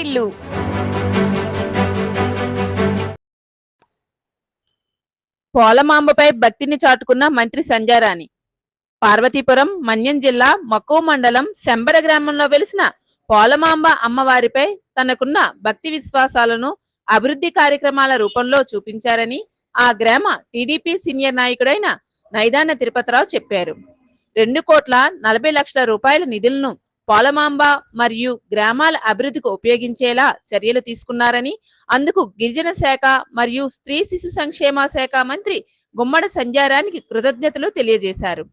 వాటిల్లు పోలమాంబపై భక్తిని చాటుకున్న మంత్రి సంజారాణి. పార్వతీపురం మన్యం జిల్లా మక్కువ మండలం శంబర గ్రామంలో వెలిసిన పోలమాంబ అమ్మవారిపై తనకున్న భక్తి విశ్వాసాలను అభివృద్ధి కార్యక్రమాల రూపంలో చూపించారని ఆ గ్రామ టీడీపీ సీనియర్ నాయకుడైన నైదాన తిరుపతిరావు చెప్పారు. రెండు కోట్ల నలభై లక్షల రూపాయల నిధులను పోలమాంబ మరియు గ్రామాల అభివృద్ధికి ఉపయోగించేలా చర్యలు తీసుకున్నారని అందుకు గిరిజన శాఖ మరియు స్త్రీ శిశు సంక్షేమ శాఖ మంత్రి గుమ్మడి సంజారానికి కృతజ్ఞతలు తెలియజేశారు.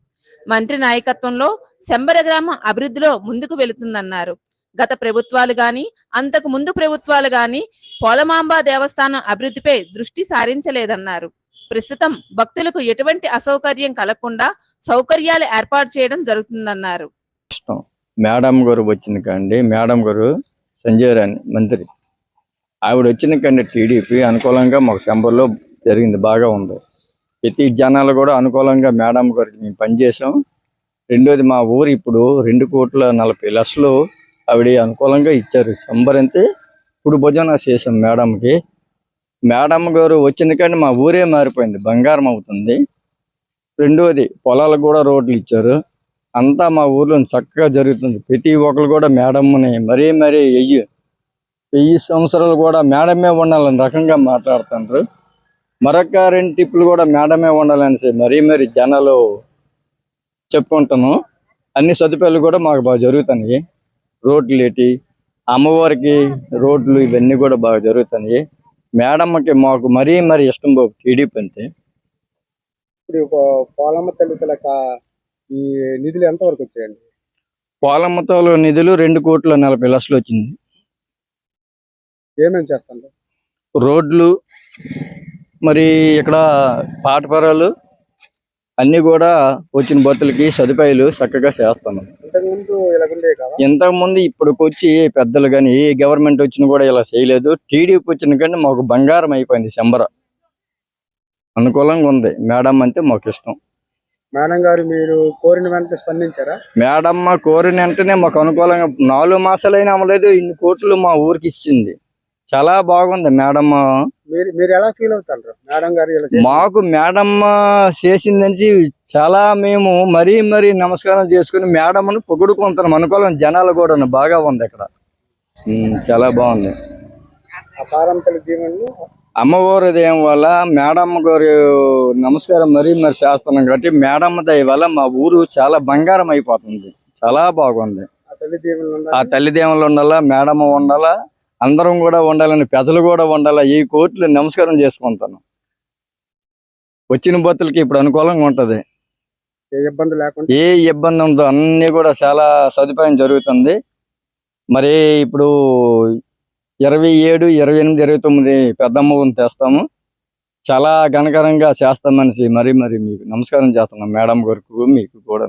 మంత్రి నాయకత్వంలో శంబర గ్రామం అభివృద్ధిలో ముందుకు వెళుతుందన్నారు. గత ప్రభుత్వాలు గాని అంతకు ముందు ప్రభుత్వాలు గాని పోలమాంబ దేవస్థానం అభివృద్ధిపై దృష్టి సారించలేదన్నారు. ప్రస్తుతం భక్తులకు ఎటువంటి అసౌకర్యం కలగకుండా సౌకర్యాలు ఏర్పాటు చేయడం జరుగుతుందన్నారు. మేడం గారు వచ్చింది కండి మేడం గారు సంజయ్ రాణి మంత్రి. ఆవిడ వచ్చిన కండి టీడీపీ అనుకూలంగా మాకు శంబర్లో జరిగింది బాగా ఉంది. ప్రతి జనాలు కూడా అనుకూలంగా మేడం గారికి మేము పనిచేసాం రెండోది మా ఊరు ఇప్పుడు రెండు కోట్ల నలభై లక్షలు ఆవిడ అనుకూలంగా ఇచ్చారు. శంబర్ అంతే ఇప్పుడు భుజన చేసాం మేడంకి. మేడం గారు వచ్చిన కానీ మా ఊరే మారిపోయింది బంగారం అవుతుంది. రెండోది పొలాలకు కూడా రోడ్లు ఇచ్చారు. అంతా మా ఊర్లో చక్కగా జరుగుతుంది. ప్రతి ఒక్కరు కూడా మేడమ్ని మరీ మరీ వెయ్యి వెయ్యి సంవత్సరాలు కూడా మేడమే ఉండాలని రకంగా మాట్లాడుతున్నారు మరొక రెండు టిప్పులు కూడా మేడమే ఉండాలనేసి మరీ మరీ జనాలు చెప్పుకుంటాను అన్ని సదుపాయాలు కూడా మాకు బాగా జరుగుతున్నాయి. రోడ్లు ఏటి అమ్మవారికి రోడ్లు ఇవన్నీ కూడా బాగా జరుగుతున్నాయి. మేడమ్మకి మాకు మరీ మరీ ఇష్టం బాబు టీడీపీ అంటే. ఇప్పుడు పోలమ్మ తల్లి ఈ నిధులు ఎంత వరకు వచ్చాయండి పోలమ్మతోలు నిధులు రెండు కోట్ల నలభై లక్షలు వచ్చింది. ఏమేమి చేస్తాను రోడ్లు మరి ఇక్కడ పాటపరాలు అన్నీ కూడా వచ్చిన బతులకి సదుపాయాలు చక్కగా చేస్తున్నాం. ఇంతకుముందు ఇలాగుండే కదా ఇంతకుముందు ఇప్పటికి వచ్చి పెద్దలు కానీ ఏ గవర్నమెంట్ వచ్చినా కూడా ఇలా చేయలేదు. టీడీపీ వచ్చిన కానీ మాకు బంగారం అయిపోయింది శంబర. అనుకూలంగా ఉంది. మేడం అంటే మాకు ఇష్టం. మేడం గారు మీరు కోరిన వెంటనే స్పందించారా? మేడమ్మ కోరిన వెంటనే మాకు అనుకూలంగా నాలుగు మాసాలైనా అమ్మలేదు ఇన్ని కోట్లు మా ఊరికి ఇచ్చింది. చాలా బాగుంది మేడమ్మ. మీరు మీరు ఎలా ఫీల్ అవుతారు? మేడం గారు మాకు మేడమ్మ చేసిందని చాలా మేము మరీ మరీ నమస్కారం చేసుకుని మేడమ్ను పొగుడుకుంటున్నాం. అనుకోలేం జనాలు కూడా బాగా ఉంది ఇక్కడ చాలా బాగుంది. దీవెనలు అమ్మవారి దేవం వల్ల మేడమ్మ గారు నమస్కారం మరీ మరి చేస్తున్నాం కాబట్టి మేడమ్మ దయ వల్ల మా ఊరు చాలా బంగారం అయిపోతుంది. చాలా బాగుంది. ఆ తల్లి దీవెనలు ఆ ఉండాలి మేడమ్మ ఉండాలా అందరం కూడా ఉండాలని ప్రజలు కూడా ఉండాలా ఈ కోట్లు నమస్కారం చేసుకుంటాను. వచ్చిన బతులకి ఇప్పుడు అనుకూలంగా ఉంటది. ఏ ఇబ్బంది లేకుండా? ఏ ఇబ్బంది ఉండదు. అన్ని కూడా చాలా సదుపాయం జరుగుతుంది. మరి ఇప్పుడు ఇరవై ఏడు ఇరవై ఎనిమిది ఇరవై తొమ్మిది పెద్దమ్మని తెస్తాము. చాలా ఘనకరంగా చేస్తామనేసి మరి మరి మీకు నమస్కారం చేస్తున్నాం మేడం గారికి మీకు కూడా